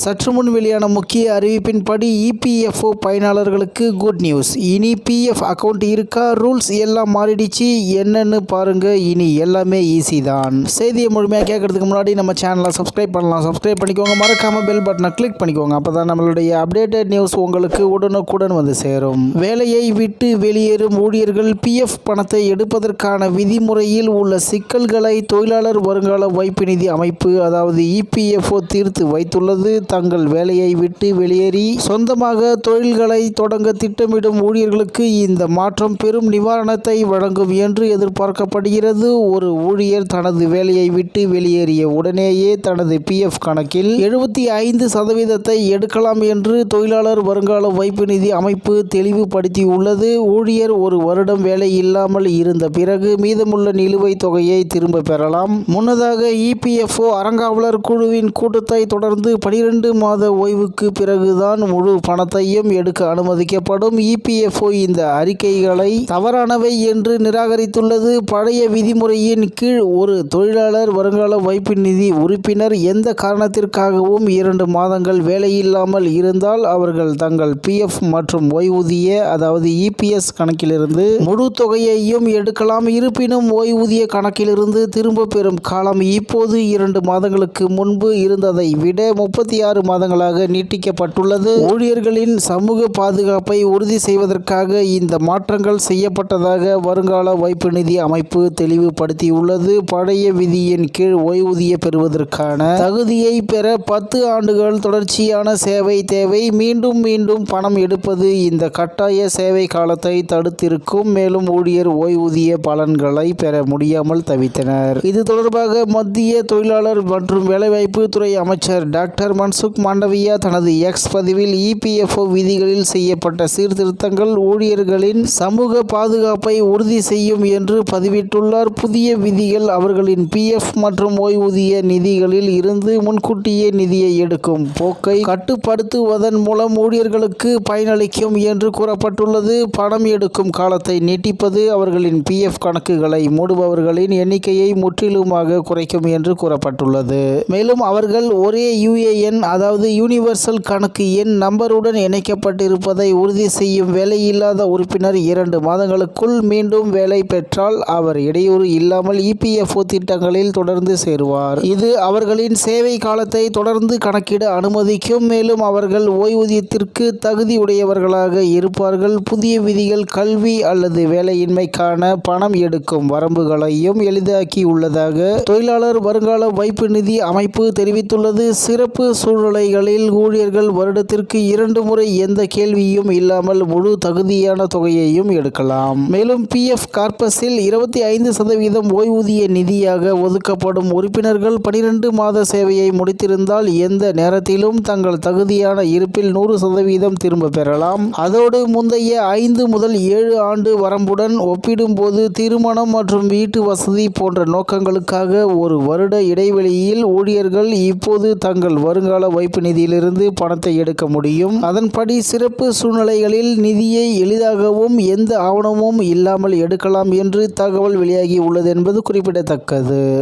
சற்று முன் வெளியான முக்கிய அறிவிப்பின்படி இபிஎஃப்ஓ பயனாளர்களுக்கு குட் நியூஸ் இனி பிஎஃப் அக்கௌண்ட் இருக்கா? ரூல்ஸ் எல்லாம் மாறிடுச்சு. என்னன்னு பாருங்க. இனி எல்லாமே ஈஸி தான். செய்தியை முழுமையாக கேட்கறதுக்கு முன்னாடி நம்ம சேனலை சப்ஸ்கிரைப் பண்ணலாம். சப்ஸ்கிரைப் பண்ணிக்கோங்க. மறக்காம பெல் பட்டனை கிளிக் பண்ணிக்கோங்க. அப்பதான் நம்மளுடைய அப்டேட்டட் நியூஸ் உங்களுக்கு உடனுக்குடன் வந்து சேரும். வேலையை விட்டு வெளியேறும் ஊழியர்கள் பிஎஃப் பணத்தை எடுப்பதற்கான விதிமுறையில் உள்ள சிக்கல்களை தொழிலாளர் வருங்கால வைப்பு நிதி அமைப்பு அதாவது இபிஎஃப்ஓ தீர்த்து வைத்துள்ளது. தங்கள் வேலையை விட்டு வெளியேறி சொந்தமாக தொழில்களை தொடங்க திட்டமிடும் ஊழியர்களுக்கு இந்த மாற்றம் பெரும் நிவாரணத்தை வழங்கும் என்று எதிர்பார்க்கப்படுகிறது. ஒரு ஊழியர் தனது வேலையை விட்டு வெளியேறிய உடனேயே தனது பிஎஃப் கணக்கில் எழுபத்தி ஐந்து சதவீதத்தை எடுக்கலாம் என்று தொழிலாளர் வருங்கால வைப்பு நிதி அமைப்பு தெளிவுபடுத்தியுள்ளது. ஊழியர் ஒரு வருடம் வேலை இல்லாமல் இருந்த பிறகு மீதமுள்ள நிலுவைத் தொகையை திரும்ப பெறலாம். முன்னதாக இபிஎஃப்ஓ அறங்காவலர் குழுவின் கூட்டத்தை தொடர்ந்து பனிரெண்டு இரண்டு மாத ஓய்வுக்கு பிறகுதான் முழு பணத்தையும் எடுக்க அனுமதிக்கப்படும் இபிஎஃப்ஓ இந்த அறிக்கைகளை தவறானவை என்று நிராகரித்துள்ளது. பழைய விதிமுறையின் கீழ் ஒரு தொழிலாளர் வருங்கால வைப்பு நிதி உறுப்பினர் எந்த காரணத்திற்காகவும் இரண்டு மாதங்கள் வேலையில்லாமல் இருந்தால் அவர்கள் தங்கள் பிஎஃப் மற்றும் ஓய்வூதிய அதாவது இபிஎஸ் கணக்கிலிருந்து முழு தொகையையும் எடுக்கலாம். இருப்பினும் ஓய்வூதிய கணக்கிலிருந்து திரும்ப பெறும் காலம் இப்போது இரண்டு மாதங்களுக்கு முன்பு இருந்ததை விட முப்பத்தி ஆறு மாதங்களாக நீட்டிக்கப்பட்டுள்ளது. ஊழியர்களின் சமூக பாதுகாப்பை உறுதி செய்வதற்காக இந்த மாற்றங்கள் செய்யப்பட்டதாக வருங்கால வைப்பு நிதி அமைப்பு தெளிவுபடுத்தியுள்ளது. பழைய விதியின் கீழ் ஓய்வூதிய பெறுவதற்கான தகுதியை பெற பத்து ஆண்டுகள் தொடர்ச்சியான சேவை தேவை. மீண்டும் மீண்டும் பணம் எடுப்பது இந்த கட்டாய சேவை காலத்தை தடுத்திருக்கும். மேலும் ஊழியர் ஓய்வூதிய பலன்களை பெற முடியாமல் தவித்தனர். இது தொடர்பாக மத்திய தொழிலாளர் மற்றும் வேலைவாய்ப்பு துறை அமைச்சர் டாக்டர் மன்சுக் மாண்டவியா தனது எக்ஸ் பதிவில் இபிஎஃப்ஓ விதிகளில் செய்யப்பட்ட சீர்திருத்தங்கள் ஊழியர்களின் சமூக பாதுகாப்பை உறுதி செய்யும் என்று பதிவிட்டுள்ளார். புதிய விதிகள் அவர்களின் பிஎஃப் மற்றும் ஓய்வூதிய நிதிகளில் இருந்து முன்கூட்டியே நிதியை எடுக்கும் போக்கை கட்டுப்படுத்துவதன் மூலம் ஊழியர்களுக்கு பயனளிக்கும் என்று கூறப்பட்டுள்ளது. பணம் எடுக்கும் காலத்தை நீட்டிப்பது அவர்களின் பிஎஃப் கணக்குகளை மூடுபவர்களின் எண்ணிக்கையை முற்றிலுமாக குறைக்கும் என்று கூறப்பட்டுள்ளது. மேலும் அவர்கள் ஒரே யுஏஎன் அதாவது யூனிவர்சல் கணக்கு எண் நம்பருடன் இணைக்கப்பட்டிருப்பதை உறுதி செய்யும் வேலையில்லாத உறுப்பினர் இரண்டு மாதங்களுக்குள் மீண்டும் வேலை பெற்றால் அவர் இடையூறு இல்லாமல் இபிஎஃப்ஓ திட்டங்களில் தொடர்ந்து சேருவார். இது அவர்களின் சேவை காலத்தை தொடர்ந்து கணக்கிட அனுமதிக்கும். மேலும் அவர்கள் ஓய்வூதியத்திற்கு தகுதியுடையவர்களாக இருப்பார்கள். புதிய விதிகள் கல்வி அல்லது வேலையின்மைக்கான பணம் எடுக்கும் வரம்புகளையும் எளிதாக்கியுள்ளதாக தொழிலாளர் வருங்கால வைப்பு நிதி அமைப்பு தெரிவித்துள்ளது. சிறப்பு சூழ்நிலைகளில் ஊழியர்கள் வருடத்திற்கு இரண்டு முறை எந்த கேள்வியும் இல்லாமல் முழு தகுதியான தொகையையும் எடுக்கலாம். மேலும் பி எஃப் கார்பஸில் இருபத்தி ஐந்து சதவீதம் ஓய்வூதிய நிதியாக ஒதுக்கப்படும் உறுப்பினர்கள் பனிரெண்டு மாத சேவையை முடித்திருந்தால் எந்த நேரத்திலும் தங்கள் தகுதியான இருப்பில் நூறு சதவீதம் திரும்ப பெறலாம். அதோடு முந்தைய ஐந்து முதல் ஏழு ஆண்டு வரம்புடன் ஒப்பிடும்போது திருமணம் மற்றும் வீட்டு வசதி போன்ற நோக்கங்களுக்காக ஒரு வருட இடைவெளியில் ஊழியர்கள் இப்போது தங்கள் வருங்கால வைப்பு நிதியிலிருந்து பணத்தை எடுக்க முடியும். அதன்படி சிறப்பு சூழ்நிலைகளில் நிதியை எளிதாகவும் எந்த ஆவணமும் இல்லாமல் எடுக்கலாம் என்று தகவல் வெளியாகி உள்ளது என்பது குறிப்பிடத்தக்கது.